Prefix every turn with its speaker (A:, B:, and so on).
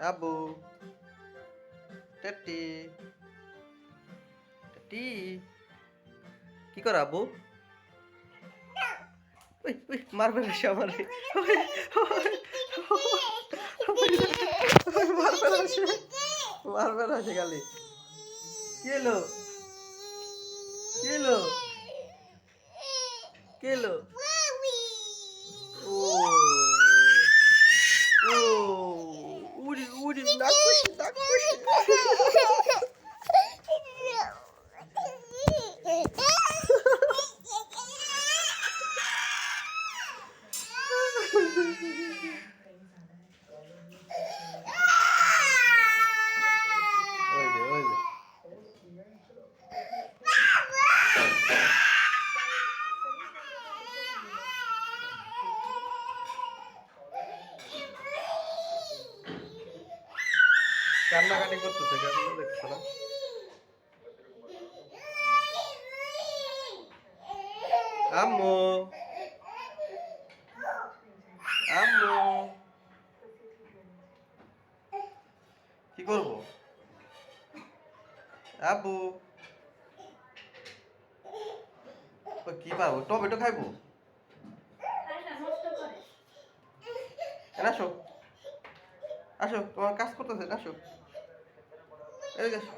A: আবু টেটি টেটি কি কর আবু ওই ওই, মারবে না সে আমার মারবে না সে মারবে না সে খালি। কি এলো কি এলো কি এলো ও। কান্নাকাটি করতেছে কেমন দেখছ আম্মু। কি করব? আবু তো কি পাবো টমেটো খাইবো? আসো। আসো, তোমার কাজ করতেছে আসো। এই আসো